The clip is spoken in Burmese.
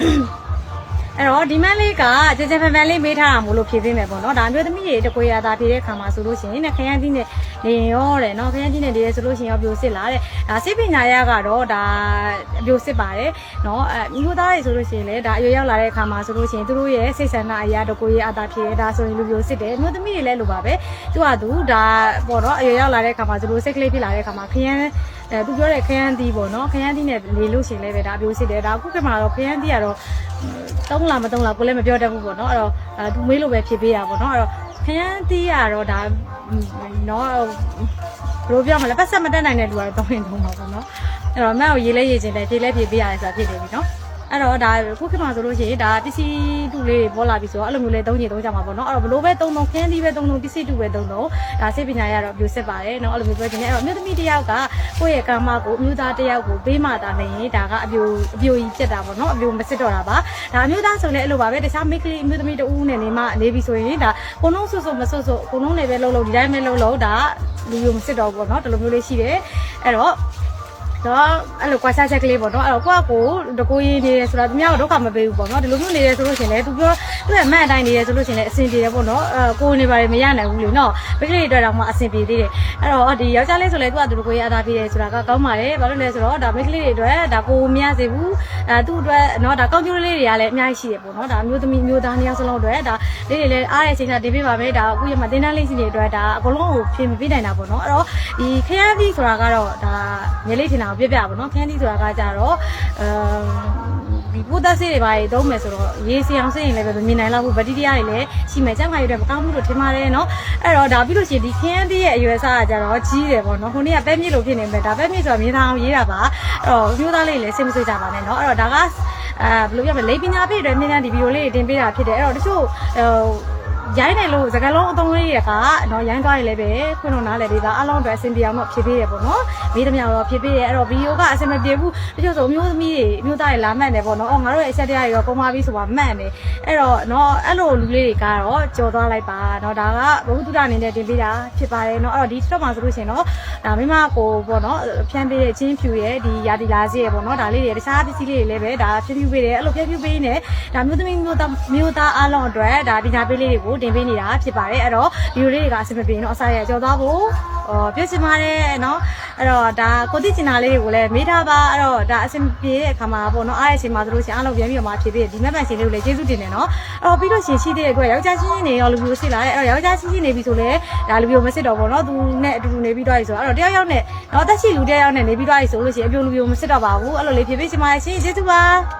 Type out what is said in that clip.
အဲ့တော့ဒီမန်းလေးကကြကြဖန်ဖန်လေးမေးထားတာမို့လို့ဖြည့်ပေးမယ်ပေါ့နော်ဒါအမျိုးသမီးတွေတကွေရတာဖြည့်တဲ့ခါမှာဆိုလို့ရှိရင်နဲ့ခရမ်းကြီးနဲ့နေရောတဲ့နော်ခရမ်းကြီးနဲ့နေရဲဆိုလို့ရှိရင်ရောပြိုစစ်လာတဲ့ဒါစိတ်ပညာရကတော့ဒါအပြိုစစ်ပါတယ်နော်အဲမျိုးသားတွေဆိုလို့ရှိရင်လည်းဒါအရွယ်ရောက်လာတဲ့ခါမှာဆိုလို့ရှိရင်သူတို့ရဲ့စိတ်ဆန္ဒအရာတကွေရအတာဖြည့်ဒါဆိုရင်လူပြိုစစ်တယ်အမျိုးသမီးတွေလည်းလိုပါပဲသူကသူဒါပေါ့နော်အရွယ်ရောက်လာတဲ့ခါမှာသူတို့စိတ်ကလေးဖြစ်လာတဲ့ခါမှာခရမ်း အဲသူပြောတဲ့ခရမ်းသီးပေါ့နော်ခရမ်းသီးနဲ့လေလို့ရှိရင်လည်းပဲဒါအပြိုစစ်တယ်ဒါအခုကမှတော့ခရမ်းသီးကတော့တုံးလားမတုံးလားကိုလည်းမပြောတတ်ဘူးပေါ့နော်အဲ့တော့အဲသူမေးလို့ပဲဖြေပေးတာပေါ့နော်အဲ့တော့ခရမ်းတီးရတော့ဒါနော်ဘယ်လိုပြောမလဲပတ်ဆက်မတက်နိုင်တဲ့လူကတော့တောင်းရင်တုံးပါပေါ့နော်အဲ့တော့မက်ကိုရေးလဲရေးခြင်းတယ်ဖြေလဲဖြေပေးရတယ်ဆိုတာဖြစ်နေပြီနော် အဲ့တော့ဒါခုခေတ်မှာဆိုလို့ရှိရင်ဒါပစ္စည်းတူလေးတွေပေါ်လာပြီဆိုတော့အဲ့လိုမျိုးလဲသုံးချင်သုံးကြမှာပေါ့နော်အဲ့တော့ဘလို့ပဲသုံးသုံးခင်းသီးပဲသုံးသုံးပစ္စည်းတူပဲသုံးသုံးဒါစိတ်ပညာရတော့ပြိုစစ်ပါတယ်နော်အဲ့လိုမျိုးပြောချင်တယ်အဲ့တော့အမျိုးသမီးတစ်ယောက်ကကိုယ့်ရဲ့ကာမကိုအမျိုးသားတစ်ယောက်ကိုပေးမှတာနေရင်ဒါကအပြိုအပြိုကြီးဖြစ်တာပေါ့နော်အပြိုမစစ်တော့တာပါဒါအမျိုးသားဆိုလည်းအဲ့လိုပါပဲတခြားမိတ်ကလေးအမျိုးသမီးတဦးနဲ့နေမှနေပြီဆိုရင်ဒါကိုလုံးဆွဆွမဆွဆွကိုလုံးနဲ့ပဲလှုပ်လှုပ်ဒီတိုင်းပဲလှုပ်လှုပ်ဒါလူယုံမစစ်တော့ဘူးပေါ့နော်ဒီလိုမျိုးလေးရှိတယ်အဲ့တော့ တော့အဲ့လိုကွာခြားချက်ကလေးပေါ့နော်အဲ့တော့ကိုကကိုတကိုရေးနေတယ်ဆိုတာသူများကဒုက္ခမပေးဘူးပေါ့နော်ဒီလိုမျိုးနေတယ်ဆိုလို့ရှရင်လေသူပြောသူ့ရဲ့မန့်အတိုင်းနေတယ်ဆိုလို့ရှရင်လေအဆင်ပြေတယ်ပေါ့နော်အဲကိုနေပါတယ်မရနိုင်ဘူးလေနော်မိကလေးတွေအတွက်တော့မှအဆင်ပြေသေးတယ်အဲ့တော့ဒီယောက်ျားလေးဆိုလေသူကသူတကိုရေးအသာပြေတယ်ဆိုတာကကောင်းပါတယ်ဘာလို့လဲဆိုတော့ဒါမိကလေးတွေအတွက်ဒါကိုမရစေဘူးအဲသူ့အတွက်နော်ဒါကောင်းကျိုးလေးတွေကလည်းအများကြီးရှိတယ်ပေါ့နော်ဒါအမျိုးသမီးမျိုးသားနှစ်ယောက်စလုံးအတွက်ဒါလေးတွေလည်းအားရချိန်ကတင်ပေးပါမယ်ဒါအခုရမှာတင်းတန်းလေးစီတွေအတွက်ဒါအကုန်လုံးကိုဖြေမပေးနိုင်တာပေါ့နော်အဲ့တော့ဒီခရမ်းသီးဆိုတာကတော့ဒါငယ်လေးထင်တာကိုပြပြပါနော်ခရမ်းသီးဆိုတာကကြတော့အဲဒီပိုးသက်ဆေးတွေပါသုံးမယ်ဆိုတော့ရေးစီအောင်စိတ်ရင်လည်းပဲမြင်နိုင်လောက်ဘူးဗတိတရားတွေလည်းရှိမယ်ကျန်းမာရေးတွေမကောင်းဘူးလို့ထင်ပါတယ်နော်အဲ့တော့ဒါပြီးလို့ရှိရင်ဒီခရမ်းသီးရဲ့အရွယ်စားကကြတော့ကြီးတယ်ပေါ့နော်ခုနေ့ကပဲမြစ်လို့ဖြစ်နေမယ်ဒါပဲမြစ်ဆိုတာမြင်သားအောင်ရေးတာပါအဲ့တော့မျိုးသားလေးလည်းစိတ်မစိတ်ကြပါနဲ့နော်အဲ့တော့ဒါကအဲဘယ်လိုပြောမလဲလိပ်ပညာပြည့်အတွက်မြင်တဲ့ဒီဗီဒီယိုလေးတင်ပေးတာဖြစ်တယ်အဲ့တော့တချို့ဟို ရိုင်းတယ်လို့စကားလုံးအသုံးလေးတွေကနော်ရိုင်းသွားရင်လည်းပဲခွင့်လို့နားလေလေးဒါအလုံးအတွက်အဆင်ပြေအောင်တော့ဖြည့်ပေးရပေါ့နော်မိသမျှတော့ဖြည့်ပေးရအဲ့တော့ဗီဒီယိုကအဆင်မပြေဘူးတချို့ဆိုအမျိုးသမီးတွေအမျိုးသားတွေလာမှတ်တယ်ပေါ့နော်အော်ငါတို့ရဲ့အချက်တရားတွေရောပုံပါပြီးဆိုပါမှတ်တယ်အဲ့တော့နော်အဲ့လိုလူလေးတွေကတော့ကြော်သွားလိုက်ပါနော်ဒါကဘဝတုဒ္ဒအနေနဲ့တင်ပေးတာဖြစ်ပါတယ်နော်အဲ့တော့ဒီ stop မှာဆိုလို့ရှိရင်တော့ဒါမိမကိုပေါ့နော်ဖြန်းပေးတဲ့ချင်းဖြူရဲ့ဒီယာတီလာစီရဲ့ပေါ့နော်ဒါလေးတွေတခြားပစ္စည်းလေးတွေလည်းပဲဒါဖြည်းဖြည်းပေးတယ်အဲ့လိုဖြည်းဖြည်းပေးနေဒါမျိုးသမီးမျိုးသားမျိုးသားအားလုံးအတွက်ဒါပညာပေးလေးတွေကိုတင်ပေးနေတာဖြစ်ပါတယ်အဲ့တော့ဒီလိုလေးတွေကအဆင်မပြေရင်တော့အစားရကြော်သွားဖို့ဟောပြည့်စင်ပါတယ်နော်အဲ့တော့ဒါကိုတိကျင်တာလေးတွေကိုလည်းမေးထားပါအဲ့တော့ဒါအဆင်ပြေတဲ့အခါမှာပေါ့နော်အားရရှင်မှာဆိုလို့ရှိရင်အားလုံးပြန်ပြီးတော့မှဖြည့်ပေးဒီမက်ပန်ရှင်လေးကိုလည်းကျေးဇူးတင်တယ်နော်အဲ့တော့ပြီးတော့ရှင်ရှိတဲ့အတွက်ယောက်ျားချင်းချင်းနေရောလူမျိုးရှိလာတယ်အဲ့တော့ယောက်ျားချင်းချင်းနေပြီဆိုလည်းဒါလူမျိုးမစစ်တော့ဘောနော်သူနဲ့အတူတူနေပြီးတော့ဆိုတော့အဲ့တော့တယောက်ယောက်နဲ့တော့တက်ရှိလူတယောက်ယောက်နဲ့နေပြီးတော့ဆိုလို့ရှိရင်အပြိုလူမျိုးမစစ်တော့ပါဘူးအဲ့လိုလေးဖြည့်ပေးရှင်ပါရှင်ကျေးဇူးပါ